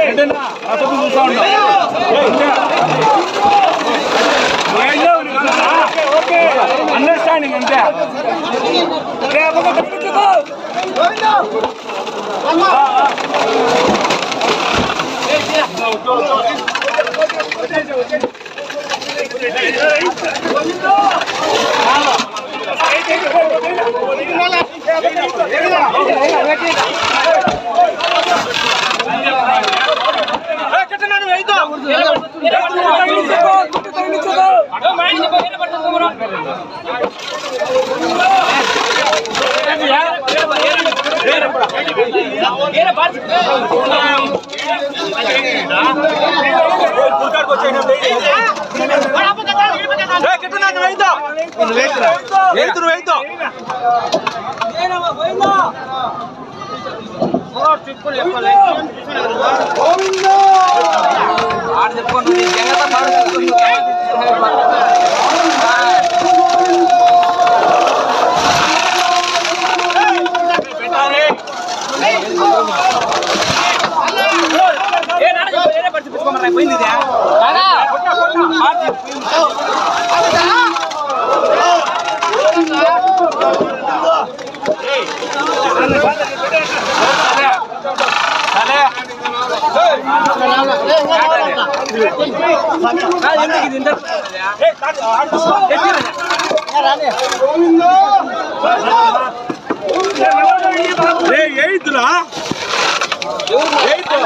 ఏంటన్నా అసలు చూస్తా ఉన్నా వెళ్తురు వెళ్తా చిప్పులు చెప్పలేదు போயிருந்தா எழுத்துடா எழுத்து